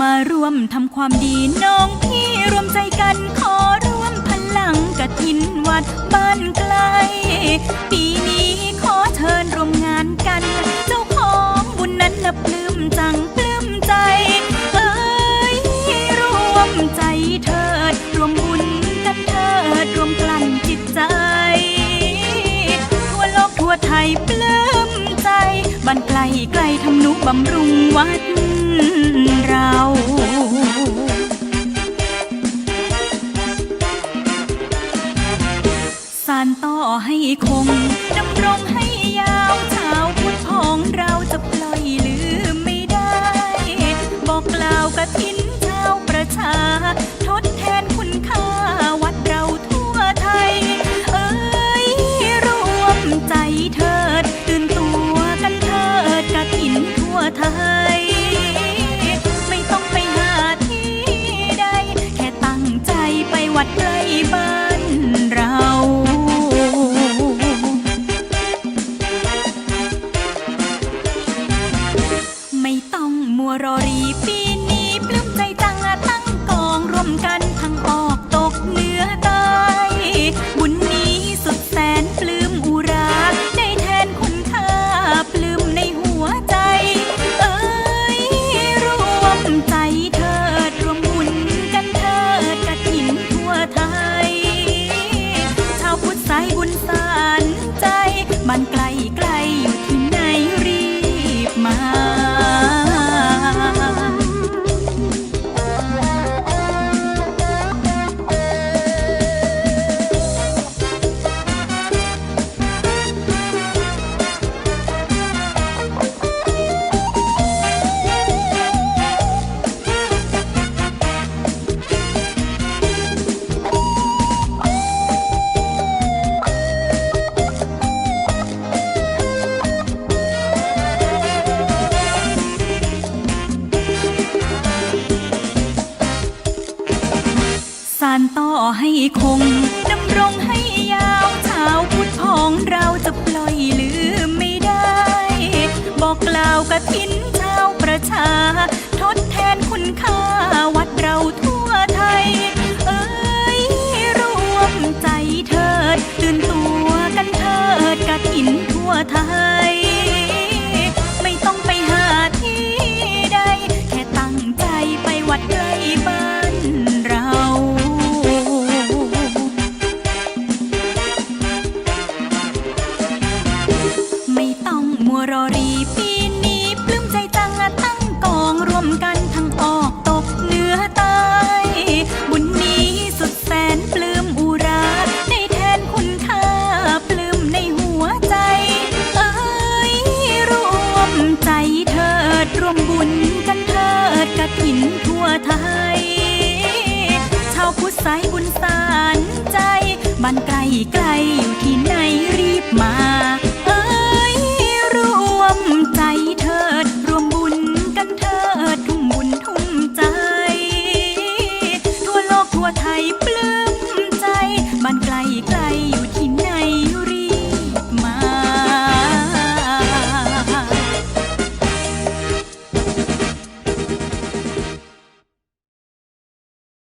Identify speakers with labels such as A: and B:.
A: มาร่วมทำความดีน้องพี่รวมใจกันขอร่วมพลังกฐินวัดบ้านไกล ปีนี้ขอเชิญร่วมงานกัน เจ้าของบุญนั้นนะปลื้มจังปลื้มใจ ปลื้มใจบ้านไกลไกลทำนุบำรุงวัดเราสานต่อให้คงดำรงให้ยาวชาว ใกล้บ้านเรา ไม่ต้องมัวรอรีปี สานต่อให้คงดำรงให้ยาวชาวพุทธของเราจะปล่อยลืมไม่ได้ บอกกล่าวกฐินชาวประชา ทดแทนคุณค่า มัวรอรีปีนี้ปลื้มใจจังตั้งกองรวมกันทั้งออกตกเหนือใต้บุญนี้สุดแสนปลื้มอุราได้แทนคุณค่าปลื้มในหัวใจ เอ้ยรวมใจเถิดรวมบุญกันเถิดกฐินทั่วไทย ชาวพุทธสายบุญสานใจบ้านไกลไกลอยู่ที่ไหนรีบมา